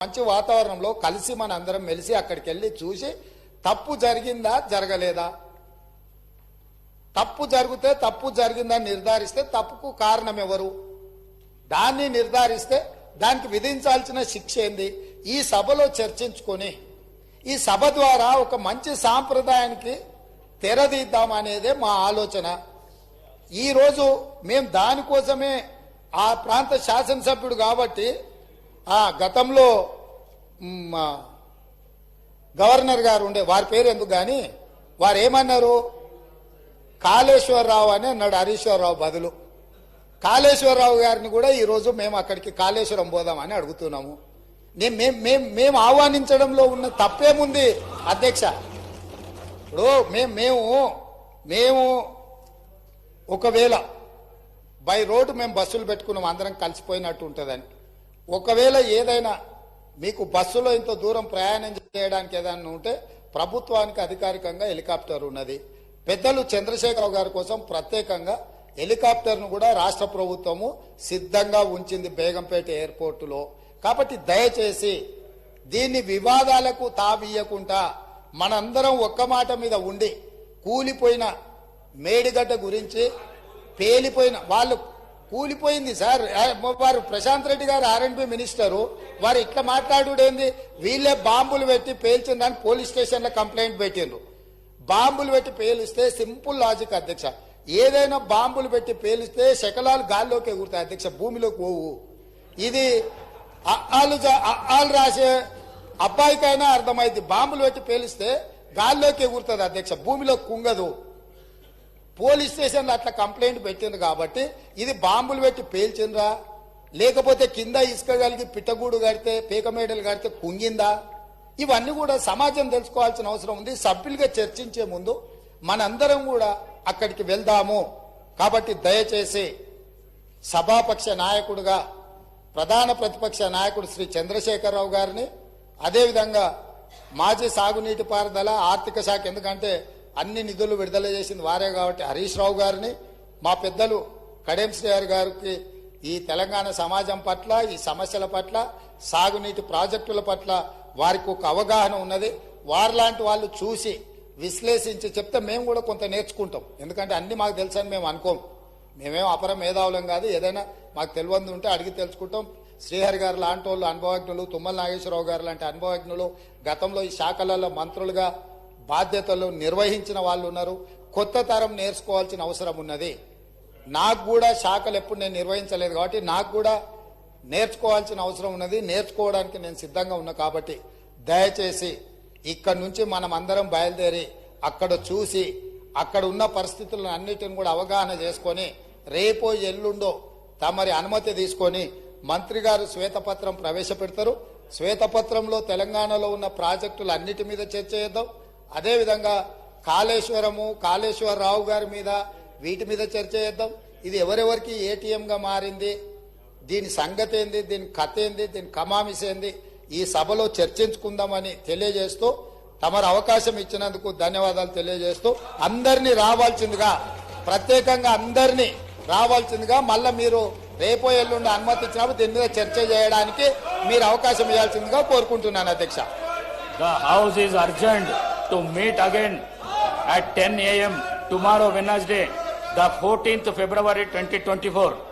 మంచి వాతావరణంలో కలిసి మన అందరం మెలిసి అక్కడికి వెళ్ళి చూసి తప్పు జరిగిందా జరగలేదా? తప్పు జరిగితే తప్పు జరిగిందని నిర్ధారిస్తే తప్పుకు కారణం ఎవరు దాన్ని నిర్ధారిస్తే దానికి విధించాల్సిన శిక్ష ఏంది? ఈ సభలో చర్చించుకొని ఈ సభ ద్వారా ఒక మంచి సాంప్రదాయానికి తెరదీద్దామనేదే మా ఆలోచన. ఈరోజు మేము దానికోసమే ఆ ప్రాంత శాసనసభ్యుడు కాబట్టి ఆ గతంలో మా గవర్నర్ గారు ఉండే వారి పేరు ఎందుకు కానీ వారు ఏమన్నారు? కాళేశ్వరరావు అని అన్నాడు హరీశ్వరరావు బదులు. కాళేశ్వరరావు గారిని కూడా ఈరోజు మేము అక్కడికి కాళేశ్వరం పోదామని అడుగుతున్నాము. నేను మేము మేము మేము ఆహ్వానించడంలో ఉన్న తప్పేముంది అధ్యక్ష? ఇప్పుడు మేము మేము మేము ఒకవేళ బై రోడ్డు మేము బస్సులు పెట్టుకున్నాం అందరం కలిసిపోయినట్టు ఉంటుందని. ఒకవేళ ఏదైనా మీకు బస్సులో ఇంత దూరం ప్రయాణం చేయడానికి ఏదైనా ఉంటే ప్రభుత్వానికి అధికారికంగా హెలికాప్టర్ ఉన్నది. పెద్దలు చంద్రశేఖరరావు గారి కోసం ప్రత్యేకంగా హెలికాప్టర్ను కూడా రాష్ట్ర ప్రభుత్వము సిద్ధంగా ఉంచింది బేగంపేట ఎయిర్పోర్టులో. కాబట్టి దయచేసి దీన్ని వివాదాలకు తావీయకుండా మనందరం ఒక్క మాట మీద ఉండి కూలిపోయిన మేడిగడ్డ గురించి పేలిపోయిన వాళ్ళు కూలిపోయింది సార్. వారు ప్రశాంత్ రెడ్డి గారు ఆర్ఎండ్బి మినిస్టరు. వారు ఇట్లా మాట్లాడుడేంది? వీళ్ళే బాంబులు పెట్టి పేల్చిందని పోలీస్ స్టేషన్లో కంప్లైంట్ పెట్టిండ్రు. బాంబులు పెట్టి పేలిస్తే సింపుల్ లాజిక్ అధ్యక్ష. ఏదైనా బాంబులు పెట్టి పేలిస్తే శకలాలు గాల్లోకి ఎగురుతాయి అధ్యక్ష భూమిలోకి పోవు. ఇది అలు అలు రాసే అబ్బాయికైనా అర్థమైంది బాంబులు పెట్టి పేలిస్తే గాల్లోకి ఎగురుతుంది అధ్యక్ష భూమిలో కుంగదు. పోలీస్ స్టేషన్లో అట్లా కంప్లైంట్ పెట్టింది కాబట్టి ఇది బాంబులు పెట్టి పేల్చిండ్రా? లేకపోతే కింద ఇసుక కలిగి పిట్టగూడు కడితే పీకమేడలు కడితే కుంగిందా? ఇవన్నీ కూడా సమాజం తెలుసుకోవాల్సిన అవసరం ఉంది. సభ్యులుగా చర్చించే ముందు మనందరం కూడా అక్కడికి వెళ్దాము. కాబట్టి దయచేసి సభాపక్ష నాయకుడుగా ప్రధాన ప్రతిపక్ష నాయకుడు శ్రీ చంద్రశేఖరరావు గారిని అదేవిధంగా మాజీ సాగునీటి పారుదల ఆర్థిక శాఖ ఎందుకంటే అన్ని నిధులు విడుదల చేసింది వారే కాబట్టి హరీష్ రావు గారిని మా పెద్దలు కడెం శ్రీహరి గారికి ఈ తెలంగాణ సమాజం పట్ల ఈ సమస్యల పట్ల సాగునీటి ప్రాజెక్టుల పట్ల వారికి ఒక అవగాహన ఉన్నది. వారిలాంటి వాళ్ళు చూసి విశ్లేషించి చెప్తే మేము కూడా కొంత నేర్చుకుంటాం. ఎందుకంటే అన్ని మాకు తెలుసని మేము అనుకోం. మేమేం అపర మేధావులం కాదు. ఏదైనా మాకు తెలియంది ఉంటే అడిగి తెలుసుకుంటాం. శ్రీహరి గారు లాంటి వాళ్ళు అనుభవజ్ఞులు తుమ్మల నాగేశ్వరరావు గారు లాంటి అనుభవజ్ఞులు గతంలో ఈ శాఖలలో మంత్రులుగా బాధ్యతలు నిర్వహించిన వాళ్ళు ఉన్నారు. కొత్త తరం నేర్చుకోవాల్సిన అవసరం ఉన్నది. నాకు కూడా శాఖలు ఎప్పుడు నేను నిర్వహించలేదు కాబట్టి నాకు కూడా నేర్చుకోవాల్సిన అవసరం ఉన్నది. నేర్చుకోవడానికి నేను సిద్ధంగా ఉన్నా కాబట్టి దయచేసి ఇక్కడ నుంచి మనం అందరం బయలుదేరి అక్కడ చూసి అక్కడ ఉన్న పరిస్థితులను అన్నిటిని కూడా అవగాహన చేసుకొని రేపో ఎల్లుండో తమరి అనుమతి తీసుకొని మంత్రి గారు శ్వేతపత్రం ప్రవేశపెడతారు. శ్వేతపత్రంలో తెలంగాణలో ఉన్న ప్రాజెక్టులు అన్నిటి మీద చర్చ చేద్దాం. అదేవిధంగా కాళేశ్వరము కాళేశ్వరరావు గారి మీద వీటి మీద చర్చ చేద్దాం. ఇది ఎవరెవరికి ఏటీఎంగా మారింది దీని సంగతి ఏంది దీని కథ ఏంది దీని కమామిస్ ఏంది ఈ సభలో చర్చించుకుందామని తెలియజేస్తూ తమరు అవకాశం ఇచ్చినందుకు ధన్యవాదాలు తెలియజేస్తూ అందరినీ రావాల్సిందిగా ప్రత్యేకంగా అందరినీ రావాల్సిందిగా మళ్ళీ మీరు రేపో ఎల్లుండి అనుమతి ఇచ్చినప్పుడు దీని మీద చర్చ చేయడానికి మీరు అవకాశం ఇవ్వాల్సిందిగా కోరుకుంటున్నాను అధ్యక్ష. House House is to meet again at 10 a.m. tomorrow, Wednesday, the 14th February 2024.